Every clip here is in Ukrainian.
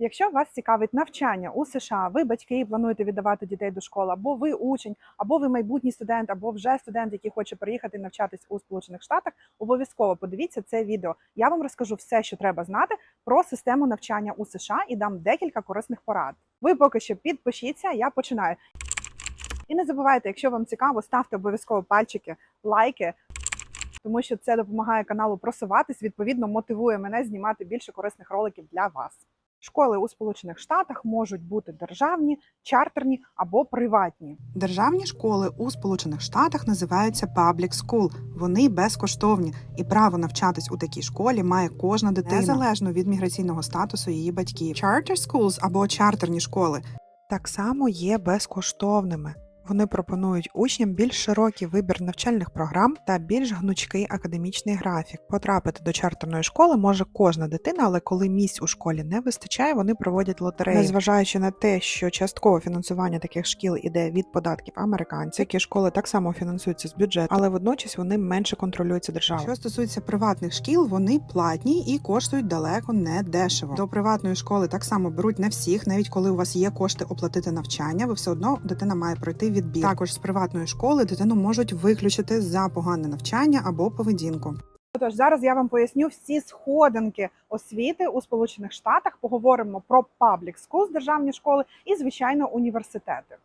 Якщо вас цікавить навчання у США, ви батьки і плануєте віддавати дітей до школи, або ви учень, або ви майбутній студент, або вже студент, який хоче приїхати навчатись у Сполучених Штатах, обов'язково подивіться це відео. Я вам розкажу все, що треба знати про систему навчання у США і дам декілька корисних порад. Ви поки що підпишіться, я починаю. І не забувайте, якщо вам цікаво, ставте обов'язково пальчики, лайки, тому що це допомагає каналу просуватись, відповідно мотивує мене знімати більше корисних роликів для вас. Школи у Сполучених Штатах можуть бути державні, чартерні або приватні. Державні школи у Сполучених Штатах називаються Public School. Вони безкоштовні, і право навчатись у такій школі має кожна дитина незалежно від міграційного статусу її батьків. Charter schools або чартерні школи так само є безкоштовними. Вони пропонують учням більш широкий вибір навчальних програм та більш гнучкий академічний графік. Потрапити до чартерної школи може кожна дитина, але коли місць у школі не вистачає, вони проводять лотереї. Незважаючи на те, що часткове фінансування таких шкіл іде від податків американців, які школи так само фінансуються з бюджету, але водночас вони менше контролюються державою. Що стосується приватних шкіл, вони платні і коштують далеко не дешево. До приватної школи так само беруть не всіх, навіть коли у вас є кошти оплатити навчання, ви все одно дитина має пройти відбір. Також з приватної школи дитину можуть виключити за погане навчання або поведінку. Тож зараз я вам поясню всі сходинки освіти у Сполучених Штатах. Поговоримо про паблік schools, державні школи і, звичайно, університети.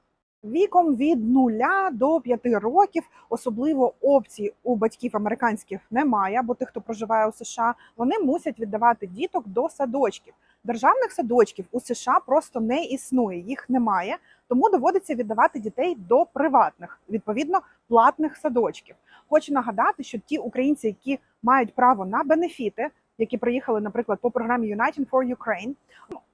Віком від 0 до 5 років особливо опцій у батьків американських немає, або тих, хто проживає у США, вони мусять віддавати діток до садочків. Державних садочків у США просто не існує, їх немає, тому доводиться віддавати дітей до приватних, відповідно платних садочків. Хочу нагадати, що ті українці, які мають право на бенефіти, які приїхали, наприклад, по програмі United for Ukraine,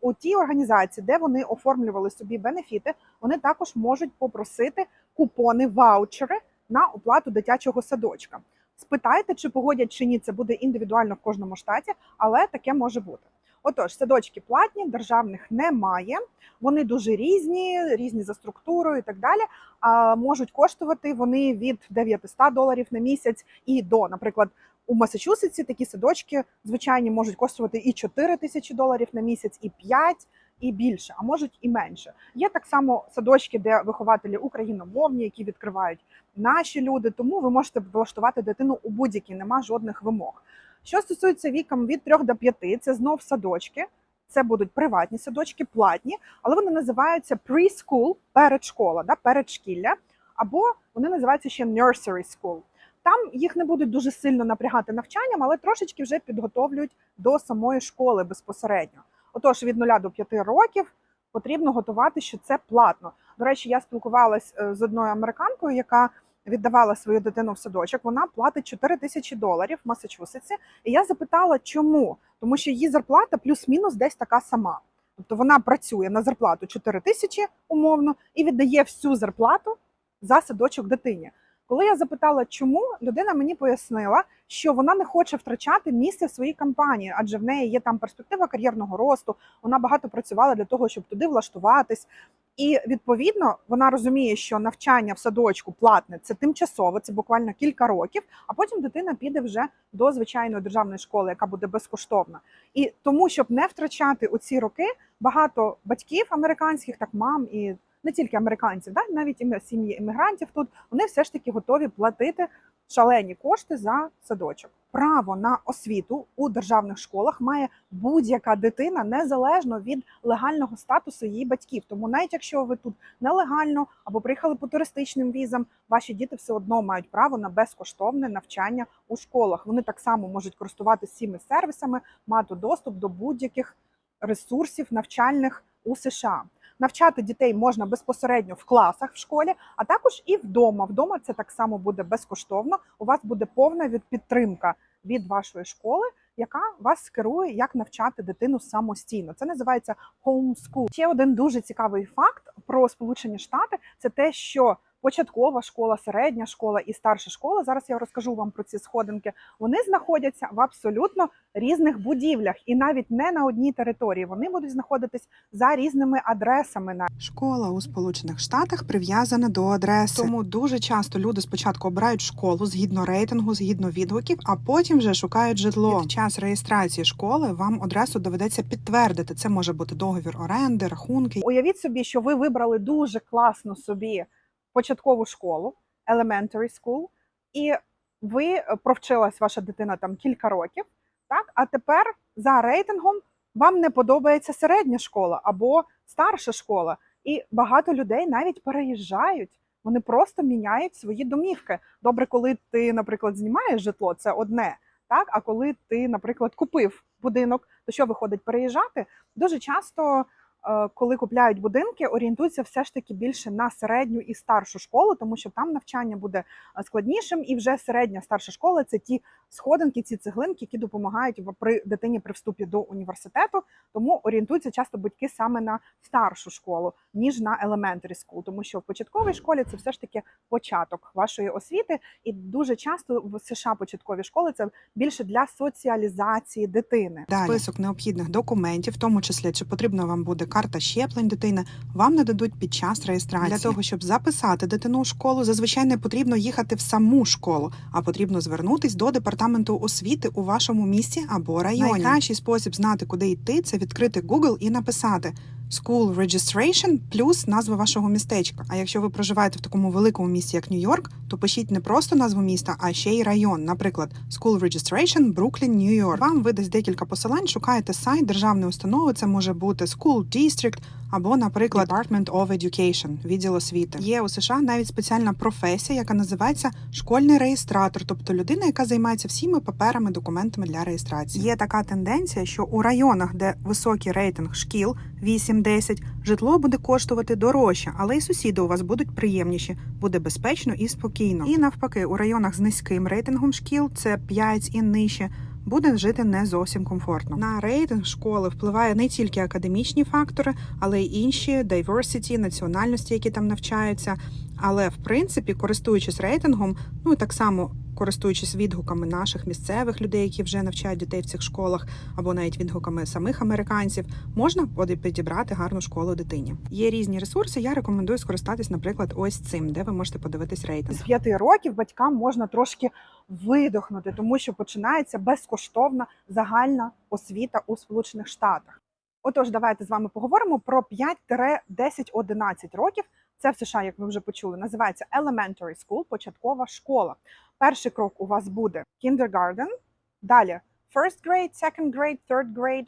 у тій організації, де вони оформлювали собі бенефіти, вони також можуть попросити купони, ваучери на оплату дитячого садочка. Спитайте, чи погодять чи ні, це буде індивідуально в кожному штаті, але таке може бути. Отож, садочки платні, державних немає. Вони дуже різні, різні за структурою і так далі. А можуть коштувати вони від 900 доларів на місяць і до, наприклад, у Масачусетсі такі садочки звичайні можуть коштувати і 4 тисячі доларів на місяць, і 5, і більше, а можуть і менше. Є так само садочки, де вихователі україномовні, які відкривають наші люди. Тому ви можете влаштувати дитину у будь-якій, нема жодних вимог. Що стосується віком від 3 до 5, це знов садочки. Це будуть приватні садочки, платні, але вони називаються preschool, передшкола, да, передшкілля, або вони називаються ще nursery school. Там їх не будуть дуже сильно напрягати навчанням, але трошечки вже підготовлюють до самої школи безпосередньо. Отож, від 0 до 5 років потрібно готувати, що це платно. До речі, я спілкувалась е, з одною американкою, яка віддавала свою дитину в садочок. Вона платить 4 тисячі доларів в Масачусетсі. І я запитала, чому? Тому що її зарплата плюс-мінус десь така сама. Тобто вона працює на зарплату 4 тисячі умовно і віддає всю зарплату за садочок дитині. Коли я запитала, чому людина мені пояснила, що вона не хоче втрачати місце в своїй компанії, адже в неї є там перспектива кар'єрного росту. Вона багато працювала для того, щоб туди влаштуватись. І відповідно вона розуміє, що навчання в садочку платне це тимчасово, це буквально кілька років. А потім дитина піде вже до звичайної державної школи, яка буде безкоштовна. І тому, щоб не втрачати у ці роки, багато батьків американських, так мам і не тільки американців, да, навіть сім'ї іммігрантів тут вони все ж таки готові платити шалені кошти за садочок. Право на освіту у державних школах має будь-яка дитина незалежно від легального статусу її батьків. Тому навіть якщо ви тут нелегально або приїхали по туристичним візам, ваші діти все одно мають право на безкоштовне навчання у школах. Вони так само можуть користуватися всіми сервісами, мати доступ до будь-яких ресурсів навчальних у США. Навчати дітей можна безпосередньо в класах в школі, а також і вдома. Вдома це так само буде безкоштовно. У вас буде повна підтримка від вашої школи, яка вас керує, як навчати дитину самостійно. Це називається homeschool. Ще один дуже цікавий факт про Сполучені Штати це те, що початкова школа, середня школа і старша школа. Зараз я розкажу вам про ці сходинки. Вони знаходяться в абсолютно різних будівлях, і навіть не на одній території. Вони будуть знаходитись за різними адресами. На Школа у Сполучених Штатах прив'язана до адреси. Тому дуже часто люди спочатку обирають школу згідно рейтингу, згідно відгуків, а потім вже шукають житло. Під час реєстрації школи вам адресу доведеться підтвердити. Це може бути договір оренди, рахунки. уявіть собі, що ви вибрали дуже класну собі початкову школу, elementary school, і ви е, провчилась ваша дитина там кілька років. Так, а тепер за рейтингом вам не подобається середня школа або старша школа. І багато людей навіть переїжджають. Вони просто міняють свої домівки. Добре, коли ти, наприклад, знімаєш житло, це одне. Так, а коли ти, наприклад, купив будинок, то що виходить переїжджати? Дуже часто, коли купляють будинки, орієнтуються все ж таки більше на середню і старшу школу, тому що там навчання буде е, складнішим, і вже середня старша школа це ті сходинки, ці цеглинки, які допомагають при дитині при вступі до університету. Тому орієнтуються часто батьки саме на старшу школу, ніж на elementary school, тому що в початковій школі це все ж таки початок вашої освіти, і дуже часто в США початкові школи це більше для соціалізації дитини. Далі. Список необхідних документів, в тому числі чи потрібна вам буде карта щеплень дитини, вам нададуть під час реєстрації. Для того, щоб записати дитину у школу, зазвичай не потрібно їхати в саму школу, а потрібно звернутись до департаменту освіти у вашому місті або районі. Найкращий спосіб знати, куди йти, це відкрити Google і написати. School Registration плюс назва вашого містечка. А якщо ви проживаєте в такому великому місті, як Нью-Йорк, то пишіть не просто назву міста, а ще й район. Наприклад, School Registration Brooklyn, Нью-Йорк. Вам видасть декілька посилань, шукаєте сайт державної установи. Це може бути School District або, наприклад, Department of Education, відділ освіти. Є у США навіть спеціальна професія, яка називається школьний реєстратор, тобто людина, яка займається всіми паперами, документами для реєстрації. Є така тенденція, що у районах, де високий рейтинг шкіл 8-10, житло буде коштувати дорожче, але й сусіди у вас будуть приємніші, буде безпечно і спокійно. І навпаки, у районах з низьким рейтингом шкіл, це 5 і нижче. Буде жити не зовсім комфортно. На рейтинг школи впливає не тільки академічні фактори, але й інші diversity, національності, які там навчаються. Але в принципі, користуючись рейтингом, ну і так само користуючись відгуками наших місцевих людей, які вже навчають дітей в цих школах, або навіть відгуками самих американців, можна підібрати гарну школу дитині. Є різні ресурси. Я рекомендую скористатись, наприклад, ось цим, де ви можете подивитись рейтинг. З п'яти років батькам можна трошки видохнути, тому що починається безкоштовна загальна освіта у Сполучених Штатах. Отож, давайте з вами поговоримо про 5-10-11 років. Це в США, як ви вже почули, називається Elementary School, початкова школа. Перший крок у вас буде kindergarten, далі first grade, second grade, third grade,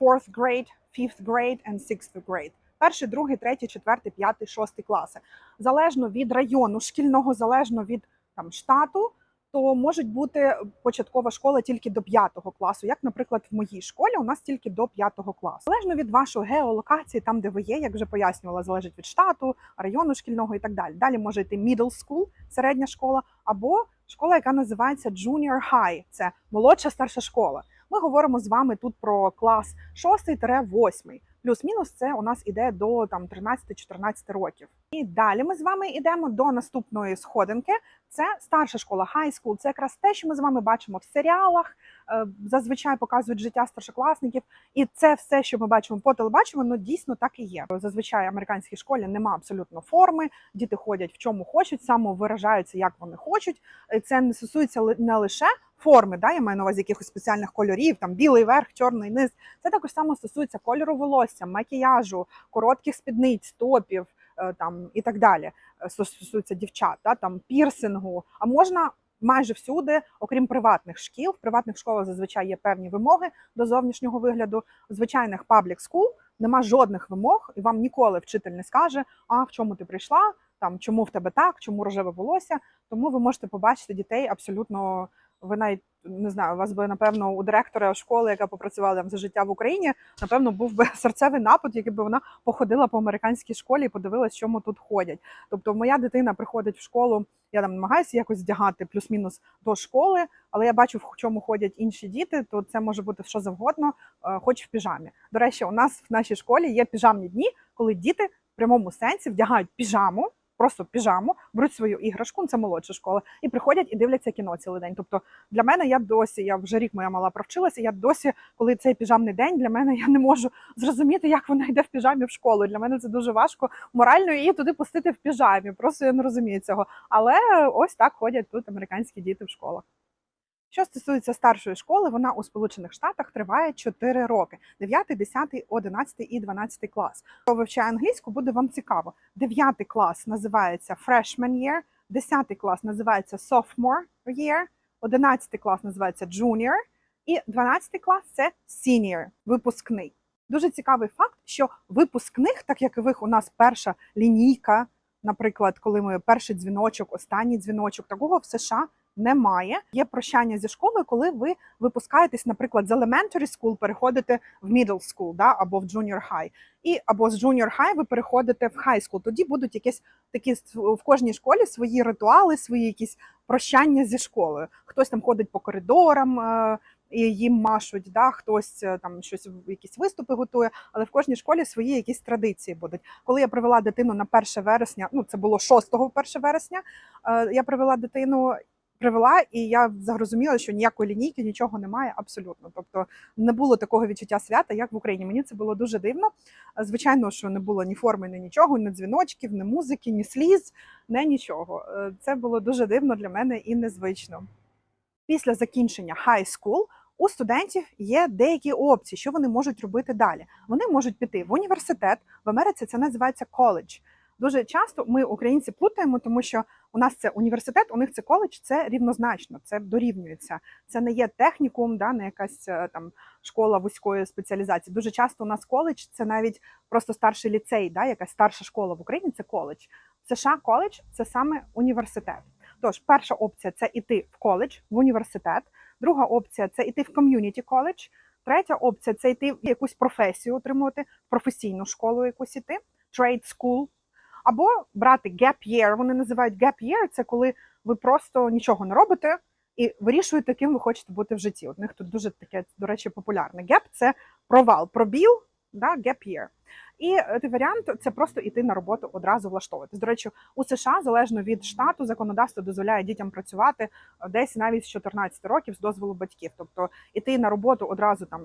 fourth grade, fifth grade and sixth grade. Перший, другий, третій, четвертий, п'ятий, шостий класи. Залежно від району шкільного, залежно від там штату, то можуть бути початкова школа тільки до п'ятого класу. Як, наприклад, в моїй школі у нас тільки до п'ятого класу. Залежно від вашої геолокації, там де ви є, як вже пояснювала, залежить від штату, району шкільного і так далі. Далі може йти middle school, середня школа, або школа, яка називається junior high, це молодша старша школа. Ми говоримо з вами тут про клас 6-8. Плюс-мінус це у нас іде до там 13-14 років. І далі ми з вами йдемо до наступної сходинки. Це старша школа, high school. Це якраз те, що ми з вами бачимо в серіалах. е, Зазвичай показують життя старшокласників, і це все, що ми бачимо по телебаченню, ну дійсно так і є. Зазвичай в американській школі немає абсолютно форми. Діти ходять в чому хочуть, самовиражаються, як вони хочуть. Це не стосується не лише форми, да, я маю на увазі якихось спеціальних кольорів, там білий верх, чорний низ. Це також само стосується кольору волосся, макіяжу, коротких спідниць, топів е, там і так далі. Е, стосується дівчат, да, там пірсингу. А можна майже всюди, окрім приватних шкіл. В приватних школах зазвичай є певні вимоги до зовнішнього вигляду. Звичайних public school нема жодних вимог, і вам ніколи вчитель не скаже, а в чому ти прийшла, там чому в тебе так, чому рожеве волосся. Тому ви можете побачити дітей абсолютно. Ви навіть не знаю, у вас би напевно у директора школи, яка попрацювала там за життя в Україні, напевно, був би серцевий напад, який би вона походила по американській школі і подивилась, чому тут ходять. Тобто, моя дитина приходить в школу, я там намагаюся якось вдягати плюс-мінус до школи, але я бачу, в чому ходять інші діти, то це може бути що завгодно, е, хоч в піжамі. До речі, у нас в нашій школі є піжамні дні, коли діти в прямому сенсі вдягають піжаму. Просто піжаму, беруть свою іграшку, ну, це молодша школа, і приходять і дивляться кіно цілий день. Тобто для мене я досі, я вже рік моя мала провчилася. Я досі, коли цей піжамний день, для мене я не можу зрозуміти, як вона йде в піжамі в школу. Для мене це дуже важко морально її туди пустити в піжамі. Просто я не розумію цього. Але ось так ходять тут американські діти в школах. Що стосується старшої школи, вона у Сполучених Штатах триває 4 роки: 9, 10, 11 і 12 клас. Хто вивчає англійську, буде вам цікаво. 9 клас називається Freshman Year, 10 клас називається Sophomore Year, 11 клас називається Junior, і 12 клас це Senior, випускний. Дуже цікавий факт, що випускних, так як і ви, у нас перша лінійка, наприклад, коли ми перший дзвіночок, останній дзвіночок, такого в США немає. Є прощання зі школою, коли ви випускаєтесь, наприклад, з elementary school, переходите в middle school, да, або в junior high. І або з junior high ви переходите в high school. Тоді будуть якісь такі в кожній школі свої ритуали, свої якісь прощання зі школою. Хтось там ходить по коридорам. е, І їм машуть, да, хтось е, там щось якісь виступи готує, але в кожній школі свої якісь традиції будуть. Коли я привела дитину на 1 вересня, ну це було 6 1 вересня. е, Я привела дитину привела, і я зрозуміла, що ніякої лінійки, нічого немає абсолютно. Тобто не було такого відчуття свята, як в Україні. Мені це було дуже дивно. Звичайно, що не було ні форми, ні нічого, ні дзвіночків, ні музики, ні сліз, ні нічого. Е, Це було дуже дивно для мене і незвично. Після закінчення high school у студентів є деякі опції, що вони можуть робити далі. Вони можуть піти в університет. В Америці це називається коледж. Дуже часто ми, українці, плутаємо, тому що у нас це університет, у них це коледж, це рівнозначно, це дорівнюється. Це не є технікум, да, не якась е, там школа вузької спеціалізації. Дуже часто у нас коледж це навіть просто старший ліцей, да, якась старша школа в Україні це коледж. В США коледж це саме університет. Тож, перша опція це іти в коледж, в університет. Друга опція це іти в ком'юніті коледж. Третя опція це йти в якусь професію отримувати, професійну школу якусь іти, trade school. Або брати gap year, вони називають gap year, це коли ви просто нічого не робите і вирішуєте, ким ви хочете бути в житті. От них тут дуже таке, до речі, популярне. Gap – це провал, пробіл, да, gap year. І варіант це просто йти на роботу одразу влаштовуватись. До речі, у США залежно від штату законодавство дозволяє дітям працювати десь навіть з 14 років з дозволу батьків. Тобто іти на роботу одразу там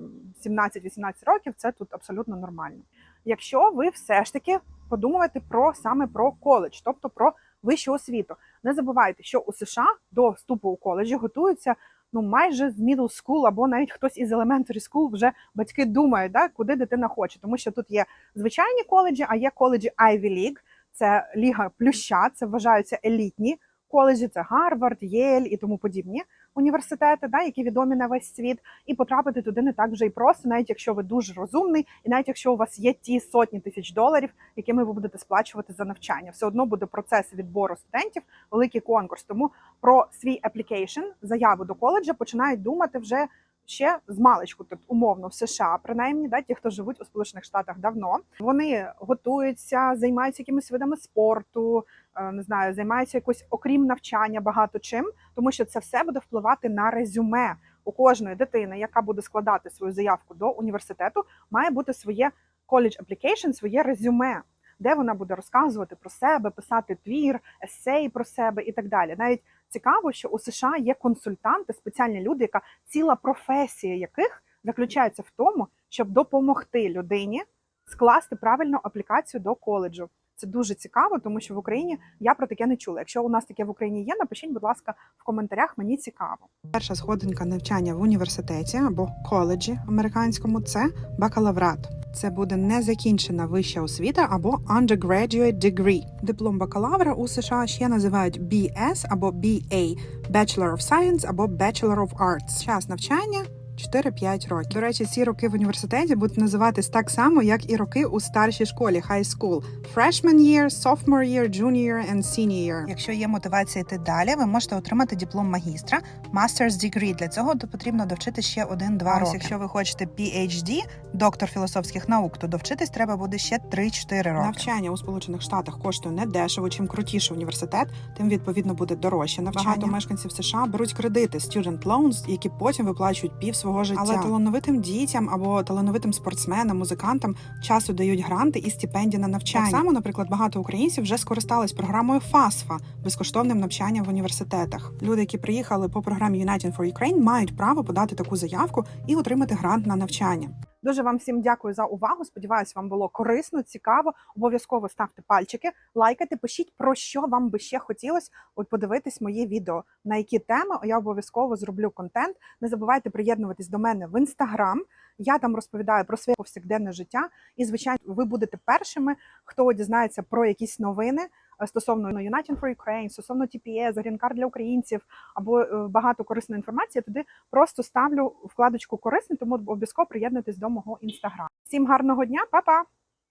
17-18 років це тут абсолютно нормально. Якщо ви все ж таки подумаєте про саме про коледж, тобто про вищу освіту, не забувайте, що у США до вступу у коледжі готуються ну майже з middle school або навіть хтось із elementary school вже батьки думають, да, куди дитина хоче, тому що тут є звичайні коледжі, а є коледжі Ivy League, це ліга плюща, це вважаються елітні коледжі, це Гарвард, Єль і тому подібні університети, да, які відомі на весь світ, і потрапити туди не так вже і просто, навіть якщо ви дуже розумний, і навіть якщо у вас є ті сотні тисяч доларів, якими ви будете сплачувати за навчання, все одно буде процес відбору студентів, великий конкурс. Тому про свій application, заяву до коледжа починають думати вже. Ще з маличку тут умовно в США, принаймні, да, ті, хто живуть у Сполучених Штатах давно, вони готуються, займаються якимись видами спорту, не знаю, займаються якось окрім навчання багато чим, тому що це все буде впливати на резюме у кожної дитини, яка буде складати свою заявку до університету, має бути своє college application, своє резюме, де вона буде розказувати про себе, писати твір, есей про себе і так далі. Навіть цікаво, що у США є консультанти, спеціальні люди, яка ціла професія яких заключається в тому, щоб допомогти людині скласти правильну аплікацію до коледжу. Це дуже цікаво, тому що в Україні я про таке не чула. Якщо у нас таке в Україні є, напишіть, будь ласка, в коментарях. Мені цікаво. Перша сходинка навчання в університеті або коледжі американському це бакалаврат. Це буде незакінчена вища освіта або undergraduate degree. Диплом бакалавра у США ще називають BS або BA – Bachelor of Science або Bachelor of Arts. Час навчання 4-5 років. До речі, ці роки в університеті будуть називатись так само, як і роки у старшій школі high school. Freshman year, sophomore year, junior and senior year. Якщо є мотивація йти далі, ви можете отримати диплом магістра, master's degree. Для цього то потрібно довчити ще один-два роки. Якщо ви хочете PhD, доктор філософських наук, то довчитись треба буде ще 3-4 роки. Навчання у Сполучених Штатах коштує не дешево. Чим крутіший університет, тим відповідно буде дорожче навчання. Багато мешканців США беруть кредити student loans, які потім виплачують пів свого життя. Але талановитим дітям або талановитим спортсменам, музикантам часто дають гранти і стипендії на навчання. Так само, наприклад, багато українців вже скористались програмою ФАСФА безкоштовним навчанням в університетах. Люди, які приїхали по програмі United for Ukraine, мають право подати таку заявку і отримати грант на навчання. Дуже вам всім дякую за увагу. Сподіваюсь, вам було корисно, цікаво. Обов'язково ставте пальчики, лайкайте, пишіть про що вам би ще хотілося от подивитись моє відео, на які теми я обов'язково зроблю контент. Не забувайте приєднуватись до мене в інстаграм. Я там розповідаю про своє повсякденне життя. І, звичайно, ви будете першими, хто дізнається про якісь новини стосовно ну, United for Ukraine, стосовно TPS, Green для українців або е, багато корисної інформації. Я туди просто ставлю вкладочку корисне, тому обов'язково приєднуйтесь до мого інстаграму. Всім гарного дня, па-па!